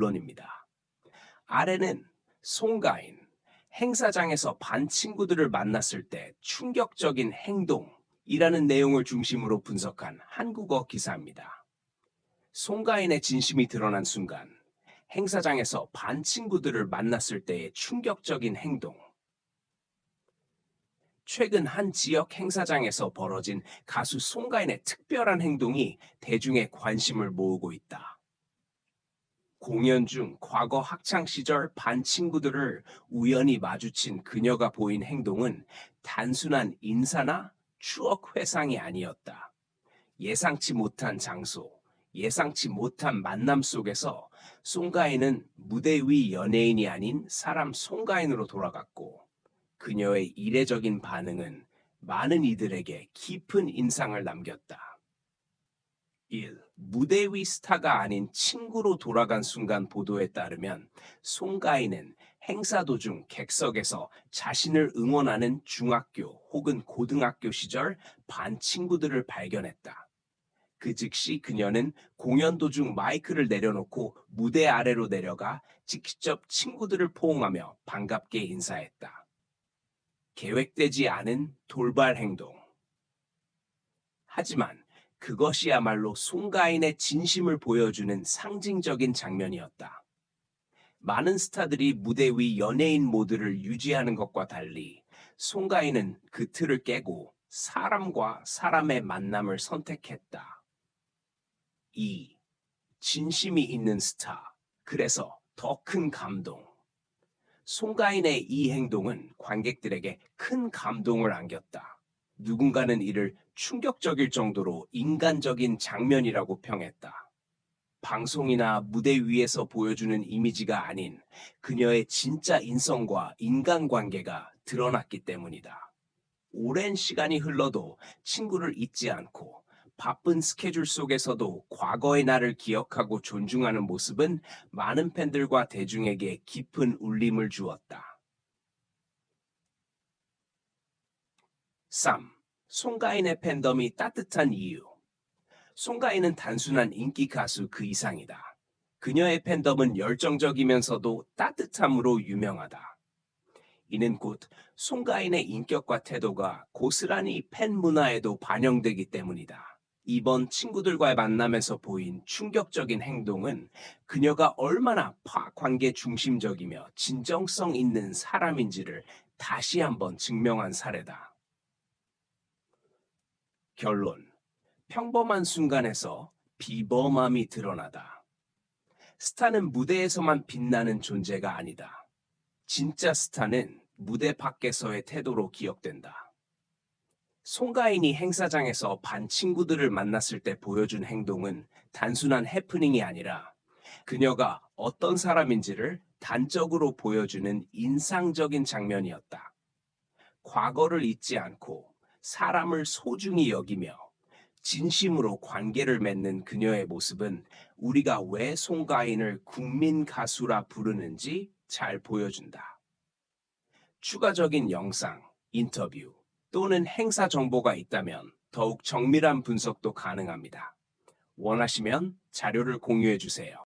본론입니다. 아래는 송가인, 행사장에서 반 친구들을 만났을 때 충격적인 행동이라는 내용을 중심으로 분석한 한국어 기사입니다. 송가인의 진심이 드러난 순간, 행사장에서 반 친구들을 만났을 때의 충격적인 행동. 최근 한 지역 행사장에서 벌어진 가수 송가인의 특별한 행동이 대중의 관심을 모으고 있다. 공연 중 과거 학창 시절 반 친구들을 우연히 마주친 그녀가 보인 행동은 단순한 인사나 추억 회상이 아니었다. 예상치 못한 장소, 예상치 못한 만남 속에서 송가인은 무대 위 연예인이 아닌 사람 송가인으로 돌아갔고 그녀의 이례적인 반응은 많은 이들에게 깊은 인상을 남겼다. 1. 무대 위 스타가 아닌 친구로 돌아간 순간 보도에 따르면 송가인은 행사 도중 객석에서 자신을 응원하는 중학교 혹은 고등학교 시절 반 친구들을 발견했다. 그 즉시 그녀는 공연 도중 마이크를 내려놓고 무대 아래로 내려가 직접 친구들을 포옹하며 반갑게 인사했다. 계획되지 않은 돌발 행동. 하지만 그것이야말로 송가인의 진심을 보여주는 상징적인 장면이었다. 많은 스타들이 무대 위 연예인 모드를 유지하는 것과 달리 송가인은 그 틀을 깨고 사람과 사람의 만남을 선택했다. 2. 진심이 있는 스타. 그래서 더 큰 감동. 송가인의 이 행동은 관객들에게 큰 감동을 안겼다. 누군가는 이를 충격적일 정도로 인간적인 장면이라고 평했다. 방송이나 무대 위에서 보여주는 이미지가 아닌 그녀의 진짜 인성과 인간관계가 드러났기 때문이다. 오랜 시간이 흘러도 친구를 잊지 않고 바쁜 스케줄 속에서도 과거의 나를 기억하고 존중하는 모습은 많은 팬들과 대중에게 깊은 울림을 주었다. 3. 송가인의 팬덤이 따뜻한 이유. 송가인은 단순한 인기 가수 그 이상이다. 그녀의 팬덤은 열정적이면서도 따뜻함으로 유명하다. 이는 곧 송가인의 인격과 태도가 고스란히 팬 문화에도 반영되기 때문이다. 이번 친구들과의 만남에서 보인 충격적인 행동은 그녀가 얼마나 파 관계 중심적이며 진정성 있는 사람인지를 다시 한번 증명한 사례다. 결론. 평범한 순간에서 비범함이 드러나다. 스타는 무대에서만 빛나는 존재가 아니다. 진짜 스타는 무대 밖에서의 태도로 기억된다. 송가인이 행사장에서 반 친구들을 만났을 때 보여준 행동은 단순한 해프닝이 아니라 그녀가 어떤 사람인지를 단적으로 보여주는 인상적인 장면이었다. 과거를 잊지 않고 사람을 소중히 여기며 진심으로 관계를 맺는 그녀의 모습은 우리가 왜 송가인을 국민 가수라 부르는지 잘 보여준다. 추가적인 영상, 인터뷰 또는 행사 정보가 있다면 더욱 정밀한 분석도 가능합니다. 원하시면 자료를 공유해 주세요.